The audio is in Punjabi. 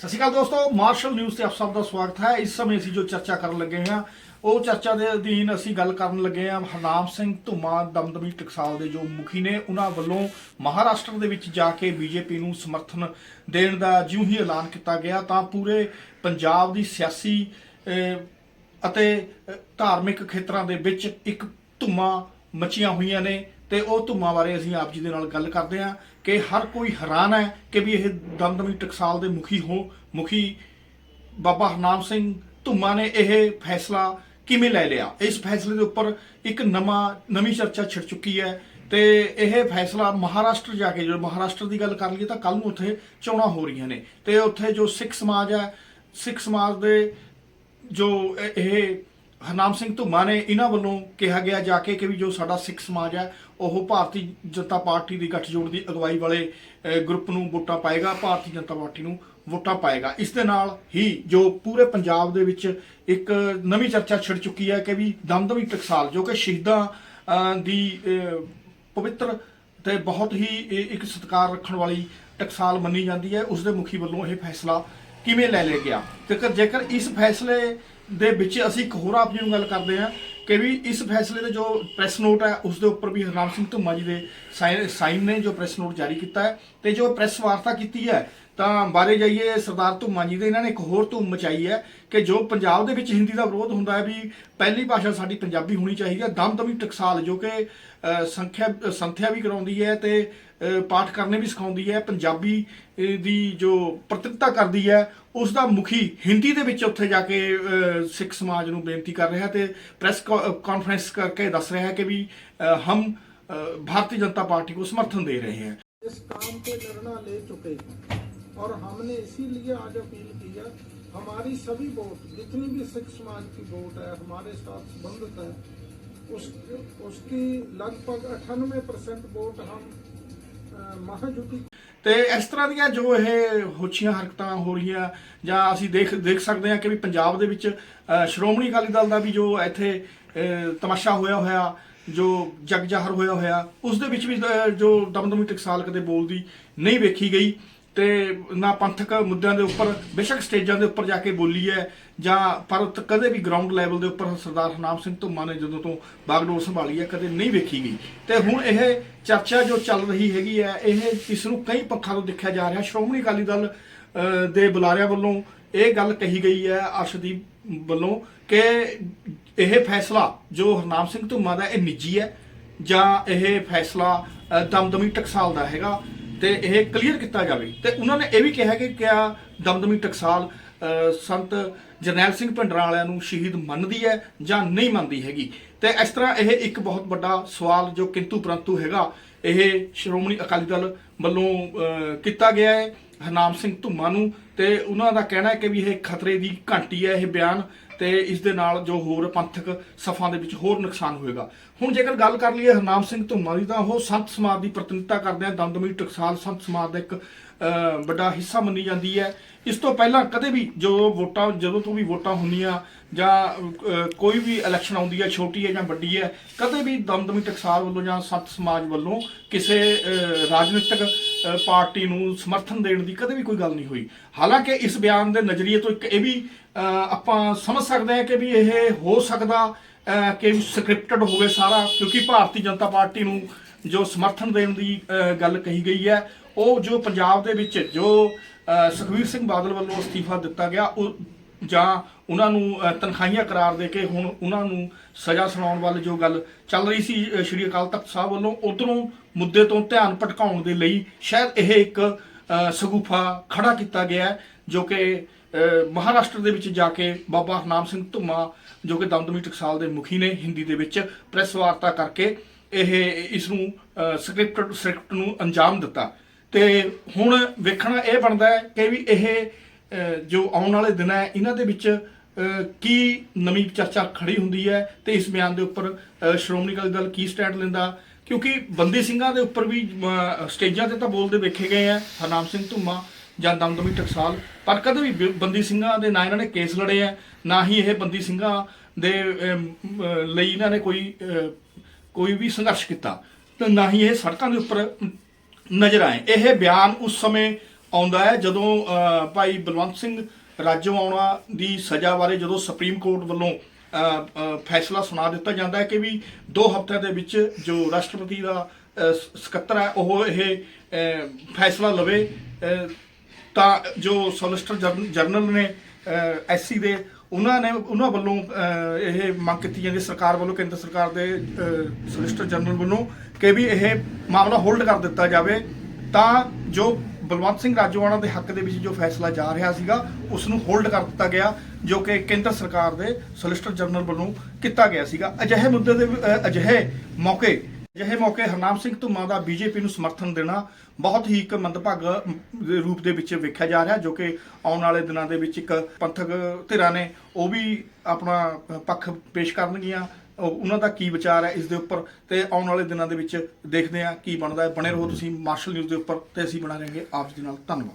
ਸਤਿ ਸ਼੍ਰੀ ਅਕਾਲ ਦੋਸਤੋ, ਮਾਰਸ਼ਲ ਨਿਊਜ਼ ਤੇ ਆਪ ਸਭ ਦਾ ਸਵਾਗਤ ਹੈ। ਇਸ ਸਮੇਂ ਅਸੀਂ ਜੋ ਚਰਚਾ ਕਰਨ ਲੱਗੇ ਹਾਂ, ਉਹ ਚਰਚਾ ਦੇ ਅਧੀਨ ਅਸੀਂ ਗੱਲ ਕਰਨ ਲੱਗੇ ਹਾਂ ਹਰਨਾਮ ਸਿੰਘ ਧੁਮਾ, ਦਮਦਮੀ ਟਕਸਾਲ ਦੇ ਜੋ ਮੁਖੀ ਨੇ, ਉਹਨਾਂ ਵੱਲੋਂ ਮਹਾਰਾਸ਼ਟਰ ਦੇ ਵਿੱਚ ਜਾ ਕੇ ਬੀਜੇਪੀ ਨੂੰ ਸਮਰਥਨ ਦੇਣ ਦਾ ਜਿਉਂ ਹੀ ਐਲਾਨ ਕੀਤਾ ਗਿਆ। ਤਾਂ ਪੂਰੇ ਪੰਜਾਬ ਦੀ ਸਿਆਸੀ ਅਤੇ ਧਾਰਮਿਕ ਖੇਤਰਾਂ ਦੇ ਵਿੱਚ ਇੱਕ ਧੁਮਾ ਮਚੀਆਂ ਹੋਈਆਂ ਨੇ ਤੇ ਉਹ ਧੁਮਾ ਬਾਰੇ ਅਸੀਂ ਆਪ ਜੀ ਦੇ ਨਾਲ ਗੱਲ ਕਰਦੇ ਹਾਂ ਕਿ ਹਰ ਕੋਈ ਹੈਰਾਨ ਹੈ ਕਿ ਵੀ ਇਹ ਦਮਦਮੀ ਟਕਸਾਲ ਦੇ ਮੁਖੀ ਹੋ, ਮੁਖੀ ਬਾਬਾ ਹਰਨਾਮ ਸਿੰਘ ਧੁਮਾ ਨੇ ਇਹ ਫੈਸਲਾ ਕਿਵੇਂ ਲੈ ਲਿਆ? ਇਸ ਫੈਸਲੇ ਦੇ ਉੱਪਰ ਇੱਕ ਨਵਾਂ, ਨਵੀਂ ਚਰਚਾ ਛਿੜ ਚੁੱਕੀ ਹੈ ਤੇ ਇਹ ਫੈਸਲਾ ਮਹਾਰਾਸ਼ਟਰ ਜਾ ਕੇ ਜਦੋਂ ਮਹਾਰਾਸ਼ਟਰ ਦੀ ਗੱਲ ਕਰ ਲਈਏ ਤਾਂ ਕੱਲ ਨੂੰ ਉੱਥੇ ਚੋਣਾਂ ਹੋ ਰਹੀਆਂ ਨੇ ਤੇ ਉੱਥੇ ਜੋ ਸਿੱਖ ਸਮਾਜ ਹੈ, ਸਿੱਖ ਸਮਾਜ ਦੇ ਜੋ ਇਹ ਹਰਨਾਮ ਸਿੰਘ ਧੁਮਾ ਨੇ ਇਹਨਾਂ ਵੱਲੋਂ ਕਿਹਾ ਗਿਆ ਜਾ ਕੇ ਕਿ ਵੀ ਜੋ ਸਾਡਾ ਸਿੱਖ ਸਮਾਜ ਹੈ, ਉਹ ਭਾਰਤੀ ਜਨਤਾ ਪਾਰਟੀ ਦੀ ਗੱਠਜੋੜ ਦੀ ਅਗਵਾਈ ਵਾਲੇ ਗਰੁੱਪ ਨੂੰ ਵੋਟਾਂ ਪਾਏਗਾ, ਭਾਰਤੀ ਜਨਤਾ ਪਾਰਟੀ ਨੂੰ ਵੋਟਾਂ ਪਾਏਗਾ। ਇਸ ਦੇ ਨਾਲ ਹੀ ਜੋ ਪੂਰੇ ਪੰਜਾਬ ਦੇ ਵਿੱਚ ਇੱਕ ਨਵੀਂ ਚਰਚਾ ਛਿੜ ਚੁੱਕੀ ਹੈ ਕਿ ਵੀ ਦਮਦਮੀ ਟਕਸਾਲ, ਜੋ ਕਿ ਸ਼ਹੀਦਾਂ ਦੀ ਪਵਿੱਤਰ ਤੇ ਬਹੁਤ ਹੀ ਇੱਕ ਸਤਿਕਾਰ ਰੱਖਣ ਵਾਲੀ ਟਕਸਾਲ ਮੰਨੀ ਜਾਂਦੀ ਹੈ। ਉਸ ਦੇ ਮੁਖੀ ਵੱਲੋਂ ਇਹ ਫੈਸਲਾ ਕਿਵੇਂ ਲੈ ਲਿਆ ਗਿਆ? ਜੇਕਰ ਜੇਕਰ ਇਸ ਫੈਸਲੇ ਦੇ ਵਿੱਚ ਅਸੀਂ ਇੱਕ ਹੋਰ ਆਪ ਜੀ ਨੂੰ ਗੱਲ ਕਰਦੇ ਹਾਂ ਕਿ ਵੀ ਇਸ ਫੈਸਲੇ ਦੇ ਜੋ ਪ੍ਰੈਸ ਨੋਟ ਹੈ, ਉਸ ਦੇ ਉੱਪਰ ਵੀ ਹਰਨਾਮ ਸਿੰਘ ਧੁੰਮਾ ਜੀ ਦੇ ਸਾਈਨ ਸਾਈਨ ਨੇ ਜੋ ਪ੍ਰੈਸ ਨੋਟ ਜਾਰੀ ਕੀਤਾ ਹੈ ਤੇ ਜੋ ਪ੍ਰੈਸ ਵਾਰਤਾ ਕੀਤੀ ਹੈ ਤਾਂ ਬਾਰੇ ਜਾਈਏ, ਸਰਦਾਰ ਧੁੰਮਾ ਜੀ ਦੇ ਇਹਨਾਂ ਨੇ ਇੱਕ ਹੋਰ ਧੂਮ ਮਚਾਈ ਹੈ ਕਿ ਜੋ ਪੰਜਾਬ ਦੇ ਵਿੱਚ ਹਿੰਦੀ ਦਾ ਵਿਰੋਧ ਹੁੰਦਾ ਹੈ ਵੀ ਪਹਿਲੀ ਭਾਸ਼ਾ ਸਾਡੀ ਪੰਜਾਬੀ ਹੋਣੀ ਚਾਹੀਦੀ ਹੈ, ਦਮਦਮੀ ਟਕਸਾਲ ਜੋ ਕਿ ਸੰਖਿਆ, ਸੰਥਿਆ ਵੀ ਕਰਾਉਂਦੀ ਹੈ ਤੇ ਪਾਠ ਕਰਨੇ ਵੀ ਸਿਖਾਉਂਦੀ ਹੈ, ਪੰਜਾਬੀ ਦੀ ਜੋ ਪ੍ਰਤੀਨਿਧਤਾ ਕਰਦੀ ਹੈ, ਉਸ ਦਾ ਮੁਖੀ ਹਿੰਦੀ ਦੇ ਵਿੱਚ ਉੱਥੇ ਜਾ ਕੇ ਸਿੱਖ ਸਮਾਜ ਨੂੰ ਬੇਨਤੀ ਕਰ ਰਿਹਾ ਤੇ ਪ੍ਰੈਸ ਕਾਨਫਰੰਸ ਕਰਕੇ ਦੱਸ ਰਿਹਾ ਹੈ ਕਿ ਵੀ ਹਮ ਭਾਰਤੀ ਜਨਤਾ ਪਾਰਟੀ को ਸਮਰਥਨ ਦੇ ਰਹੇ हैं इस काम पे निर्णय ले चुके और हमने इसीलिए आज अपील की है हमारी सभी वोट जितनी भी सिख समाज की वोट है हमारे साथ संबंधित है उस उसकी लगभग अठानवे परसेंट वोट हम अ, महाजुति ਤੇ ਇਸ ਤਰ੍ਹਾਂ ਦੀਆਂ ਜੋ ਇਹ ਹੋਛੀਆਂ ਹਰਕਤਾਂ ਹੋ ਰਹੀਆਂ ਜਾਂ ਅਸੀਂ ਦੇਖ ਦੇਖ ਸਕਦੇ ਹਾਂ ਕਿ ਵੀ ਪੰਜਾਬ ਦੇ ਵਿੱਚ ਅ, ਸ਼੍ਰੋਮਣੀ ਅਕਾਲੀ ਦਲ ਦਾ ਵੀ ਜੋ ਇੱਥੇ ਅ, ਤਮਾਸ਼ਾ ਹੋਇਆ ਹੋਇਆ ਜੋ ਜਗ ਜਾਹਰ ਹੋਇਆ ਹੋਇਆ ਉਸ ਦੇ ਵਿੱਚ ਵੀ ਅ, ਜੋ ਦਮਦਮੀ ਟਕਸਾਲ ਕਦੇ ਬੋਲਦੀ ਨਹੀਂ ਵੇਖੀ ਗਈ ਤੇ ਨਾ ਪੰਥਕ ਮੁੱਦਿਆਂ ਦੇ ਉੱਪਰ, ਬੇਸ਼ੱਕ ਸਟੇਜਾਂ ਦੇ ਉੱਪਰ ਜਾ ਕੇ ਬੋਲੀ ਹੈ, ਜਾਂ ਪਰ ਕਦੇ ਵੀ ਗਰਾਊਂਡ ਲੈਵਲ ਦੇ ਉੱਪਰ ਸਰਦਾਰ ਹਰਨਾਮ ਸਿੰਘ ਧੁੰਮਾ ਨੇ ਜਦੋਂ ਤੋਂ ਬਾਗਡੋਰ ਸੰਭਾਲੀ ਹੈ, ਕਦੇ ਨਹੀਂ ਵੇਖੀ ਗਈ। ਤੇ ਹੁਣ ਇਹ ਚਰਚਾ ਜੋ ਚੱਲ ਰਹੀ ਹੈਗੀ ਹੈ, ਇਹ ਇਸ ਨੂੰ ਕਈ ਪੱਖਾਂ ਤੋਂ ਦੇਖਿਆ ਜਾ ਰਿਹਾ। ਸ਼੍ਰੋਮਣੀ ਅਕਾਲੀ ਦਲ ਦੇ ਬੁਲਾਰਿਆਂ ਵੱਲੋਂ ਇਹ ਗੱਲ ਕਹੀ ਗਈ ਹੈ, ਅਰਸ਼ਦੀਪ ਵੱਲੋਂ, ਕਿ ਇਹ ਫੈਸਲਾ ਜੋ ਹਰਨਾਮ ਸਿੰਘ ਧੁੰਮਾ ਦਾ ਇਹ ਨਿੱਜੀ ਹੈ, ਜਾਂ ਇਹ ਫੈਸਲਾ ਦਮਦਮੀ ਟਕਸਾਲ ਦਾ ਹੈਗਾ ਤੇ ਇਹ ਕਲੀਅਰ ਕੀਤਾ ਜਾਵੇ। ਤੇ ਉਹਨਾਂ ਨੇ ਇਹ ਵੀ ਕਿਹਾ ਕਿ ਕਿਆ ਦਮਦਮੀ ਟਕਸਾਲ ਸੰਤ ਜਰਨੈਲ ਸਿੰਘ ਭਿੰਡਰਾਂ ਵਾਲਿਆਂ ਨੂੰ ਸ਼ਹੀਦ ਮੰਨਦੀ ਹੈ ਜਾਂ ਨਹੀਂ ਮੰਨਦੀ ਹੈਗੀ। ਤੇ ਇਸ ਤਰ੍ਹਾਂ ਇਹ ਇੱਕ ਬਹੁਤ ਵੱਡਾ ਸਵਾਲ ਜੋ ਕਿੰਤੂ ਪਰੰਤੂ ਹੈਗਾ, ਇਹ ਸ਼੍ਰੋਮਣੀ ਅਕਾਲੀ ਦਲ ਵੱਲੋਂ ਕੀਤਾ ਗਿਆ ਹੈ। ਹਰਨਾਮ ਸਿੰਘ ਧੁੰਮਾ ਨੂੰ ਤੇ ਉਹਨਾਂ ਦਾ ਕਹਿਣਾ ਹੈ ਕਿ ਵੀ ਇਹ ਖਤਰੇ ਦੀ ਘੰਟੀ ਹੈ, ਇਹ ਬਿਆਨ। ਤੇ ਇਸ ਦੇ ਨਾਲ ਜੋ ਹੋਰ ਪੰਥਕ ਸਫਾਂ ਦੇ ਵਿੱਚ ਹੋਰ ਨੁਕਸਾਨ ਹੋਏਗਾ। ਹੁਣ ਜੇਕਰ ਗੱਲ ਕਰ ਲਈਏ ਹਰਨਾਮ ਸਿੰਘ ਧੁੰਮਾ ਦੀ, ਤਾਂ ਉਹ ਸੰਤ ਸਮਾਜ ਦੀ ਪ੍ਰਤੀਨਿਧਤਾ ਕਰਦੇ ਆ। ਦਮਦਮੀ ਟਕਸਾਲ ਸੰਤ ਸਮਾਜ ਦਾ ਇੱਕ ਵੱਡਾ ਹਿੱਸਾ ਮੰਨੀ ਜਾਂਦੀ ਹੈ। ਇਸ ਤੋਂ ਪਹਿਲਾਂ ਕਦੇ ਵੀ ਜਦੋਂ ਵੋਟਾਂ ਜਦੋਂ ਤੋਂ ਵੀ ਵੋਟਾਂ ਹੁੰਦੀਆਂ ਜਾਂ ਕੋਈ ਵੀ ਇਲੈਕਸ਼ਨ ਆਉਂਦੀ ਹੈ, ਛੋਟੀ ਹੈ ਜਾਂ ਵੱਡੀ ਹੈ, ਕਦੇ ਵੀ ਦਮਦਮੀ ਟਕਸਾਲ ਵੱਲੋਂ ਜਾਂ ਸੱਤ ਸਮਾਜ ਵੱਲੋਂ ਕਿਸੇ ਰਾਜਨੀਤਿਕ ਪਾਰਟੀ ਨੂੰ ਸਮਰਥਨ ਦੇਣ ਦੀ ਕਦੇ ਵੀ ਕੋਈ ਗੱਲ ਨਹੀਂ ਹੋਈ। ਹਾਲਾਂਕਿ ਇਸ ਬਿਆਨ ਦੇ ਨਜ਼ਰੀਏ ਤੋਂ ਇੱਕ ਇਹ ਵੀ ਆਪਾਂ ਸਮਝ ਸਕਦੇ ਹਾਂ ਕਿ ਵੀ ਇਹ ਹੋ ਸਕਦਾ ਕਿ ਸਕ੍ਰਿਪਟਡ ਹੋਵੇ ਸਾਰਾ, ਕਿਉਂਕਿ ਭਾਰਤੀ ਜਨਤਾ ਪਾਰਟੀ ਨੂੰ ਜੋ ਸਮਰਥਨ ਦੇਣ ਦੀ ਗੱਲ ਕਹੀ ਗਈ ਹੈ ਉਹ ਜੋ ਪੰਜਾਬ ਦੇ ਵਿੱਚ ਜੋ ਅਹ, ਸੁਖਬੀਰ ਸਿੰਘ ਬਾਦਲ ਵੱਲੋਂ ਅਸਤੀਫਾ ਦਿੱਤਾ ਗਿਆ ਉਹ ਜਾਂ ਉਹਨਾਂ ਨੂੰ ਅਹ, ਤਨਖਾਹੀਆਂ ਕਰਾਰ ਦੇ ਕੇ ਹੁਣ ਉਹਨਾਂ ਨੂੰ ਸਜ਼ਾ ਸੁਣਾਉਣ ਵੱਲ ਜੋ ਗੱਲ ਚੱਲ ਰਹੀ ਸੀ ਸ਼੍ਰੀ ਅਕਾਲ ਤਖਤ ਸਾਹਿਬ ਵੱਲੋਂ ਉਧਰੋਂ ਮੁੱਦੇ ਤੋਂ ਧਿਆਨ ਭਟਕਾਉਣ ਦੇ ਲਈ ਸ਼ਾਇਦ ਇਹ ਇੱਕ ਅਹ, ਸਗੂਫਾ ਖੜਾ ਕੀਤਾ ਗਿਆ ਜੋ ਕਿ ਮਹਾਰਾਸ਼ਟਰ ਦੇ ਵਿੱਚ ਜਾ ਕੇ ਬਾਬਾ ਹਰਨਾਮ ਸਿੰਘ ਧੁੰਮਾ ਜੋ ਕਿ ਦਮਦਮੀ ਟਕਸਾਲ ਦੇ ਮੁਖੀ ਨੇ ਹਿੰਦੀ ਦੇ ਵਿੱਚ ਪ੍ਰੈਸ ਵਾਰਤਾ ਕਰਕੇ ਇਹ ਇਸ ਨੂੰ ਸਕ੍ਰਿਪਟ ਸਕ੍ਰਿਪਟ ਨੂੰ ਅੰਜਾਮ ਦਿੱਤਾ। ਤੇ ਹੁਣ ਵੇਖਣਾ ਇਹ ਬਣਦਾ ਹੈ ਕਿ ਵੀ ਇਹ ਜੋ ਆਉਣ ਵਾਲੇ ਦਿਨ ਹੈ, ਇਹਨਾਂ ਦੇ ਵਿੱਚ ਕੀ ਨਵੀਂ ਚਰਚਾ ਖੜੀ ਹੁੰਦੀ ਹੈ ਤੇ ਇਸ ਬਿਆਨ ਦੇ ਉੱਪਰ ਸ਼੍ਰੋਮਣੀ ਅਕਾਲੀ ਦਲ ਕੀ ਸਟੈਂਡ ਲੈਂਦਾ। ਕਿਉਂਕਿ ਬੰਦੀ ਸਿੰਘਾਂ ਦੇ ਉੱਪਰ ਵੀ ਸਟੇਜਾਂ ਤੇ ਤਾਂ ਬੋਲਦੇ ਵੇਖੇ ਗਏ ਆ, ਹਰਨਾਮ ਸਿੰਘ ਧੁੰਮਾ ਜਾਂ ਦਮਦਮੀ ਟਕਸਾਲ। ਪਰ ਕਦੇ ਵੀ ਬ- ਬੰਦੀ ਸਿੰਘਾਂ ਦੇ ਨਾ ਇਹਨਾਂ ਨੇ ਕੇਸ ਲੜੇ ਆ, ਨਾ ਹੀ ਇਹ ਬੰਦੀ ਸਿੰਘਾਂ ਦੇ ਲਈ ਇਹਨਾਂ ਨੇ ਕੋਈ ਕੋਈ ਵੀ ਸੰਘਰਸ਼ ਕੀਤਾ, ਤੇ ਨਾ ਹੀ ਇਹ ਸੜਕਾਂ ਦੇ ਉੱਪਰ ਨਜ਼ਰ ਆਏ। ਇਹ ਬਿਆਨ ਉਸ ਸਮੇਂ ਆਉਂਦਾ ਹੈ ਜਦੋਂ ਭਾਈ ਬਲਵੰਤ ਸਿੰਘ ਰਾਜੋਆਣਾ ਦੀ ਸਜ਼ਾ ਬਾਰੇ ਜਦੋਂ ਸੁਪਰੀਮ ਕੋਰਟ ਵੱਲੋਂ ਫੈਸਲਾ ਸੁਣਾ ਦਿੱਤਾ ਜਾਂਦਾ ਹੈ ਕਿ ਵੀ 2 ਹਫ਼ਤਿਆਂ ਦੇ ਵਿੱਚ ਜੋ ਰਾਸ਼ਟਰਪਤੀ ਦਾ ਸਕੱਤਰ ਹੈ, ਉਹ ਇਹ ਫੈਸਲਾ ਲਵੇ ਤਾਂ ਜੋ ਸੋਲਿਸਟਰ ਜਰਨ- ਜਨਰਲ ਨੇ ਐਸਸੀ ਦੇ ਉਹਨਾਂ ਨੇ, ਉਹਨਾਂ ਵੱਲੋਂ ਇਹ ਮੰਗ ਕੀਤੀ ਜਾਂਦੀ ਹੈ ਸਰਕਾਰ ਵੱਲੋਂ, ਕੇਂਦਰ ਸਰਕਾਰ ਦੇ ਸੋਲਿਸਟਰ ਜਨਰਲ ਵੱਲੋਂ ਕਿ ਵੀ ਇਹ ਮਾਮਲਾ ਹੋਲਡ ਕਰ ਦਿੱਤਾ ਜਾਵੇ। ਤਾਂ ਜੋ ਬਲਵੰਤ ਸਿੰਘ ਰਾਜੋਆਣਾ ਦੇ ਹੱਕ ਦੇ ਵਿੱਚ ਜੋ ਫੈਸਲਾ ਜਾ ਰਿਹਾ ਸੀਗਾ ਉਸ ਨੂੰ ਹੋਲਡ ਕਰ ਦਿੱਤਾ ਗਿਆ, ਜੋ ਕਿ ਕੇਂਦਰ ਸਰਕਾਰ ਦੇ ਸੋਲਿਸਟਰ ਜਨਰਲ ਵੱਲੋਂ ਕੀਤਾ ਗਿਆ ਸੀਗਾ। ਅਜਿਹੇ ਮੁੱਦੇ ਦੇ ਅਜਿਹੇ ਮੌਕੇ ਅਜਿਹੇ ਮੌਕੇ ਹਰਨਾਮ ਸਿੰਘ ਧੁੰਮਾ ਦਾ ਬੀਜੇਪੀ ਨੂੰ ਸਮਰਥਨ ਦੇਣਾ ਬਹੁਤ ਹੀ ਇੱਕ ਮੰਦਭਾਗ ਦੇ ਰੂਪ ਦੇ ਵਿੱਚ ਵੇਖਿਆ ਜਾ ਰਿਹਾ, ਜੋ ਕਿ ਆਉਣ ਵਾਲੇ ਦਿਨਾਂ ਦੇ ਵਿੱਚ ਇੱਕ ਪੰਥਕ ਧਿਰਾਂ ਨੇ ਉਹ ਵੀ ਆਪਣਾ ਪੱਖ ਪੇਸ਼ ਕਰਨਗੀਆਂ। ਉਹਨਾਂ ਦਾ ਕੀ ਵਿਚਾਰ ਹੈ ਇਸ ਦੇ ਉੱਪਰ ਤੇ ਆਉਣ ਵਾਲੇ ਦਿਨਾਂ ਦੇ ਵਿੱਚ ਦੇਖਦੇ ਹਾਂ ਕੀ ਬਣਦਾ ਹੈ। ਬਣੇ ਰਹੋ ਤੁਸੀਂ ਮਾਰਸ਼ਲ ਨਿਊਜ਼ ਦੇ ਉੱਪਰ ਤੇ ਅਸੀਂ ਬਣਾ ਰਹਾਂਗੇ ਆਪ ਜੀ ਨਾਲ। ਧੰਨਵਾਦ।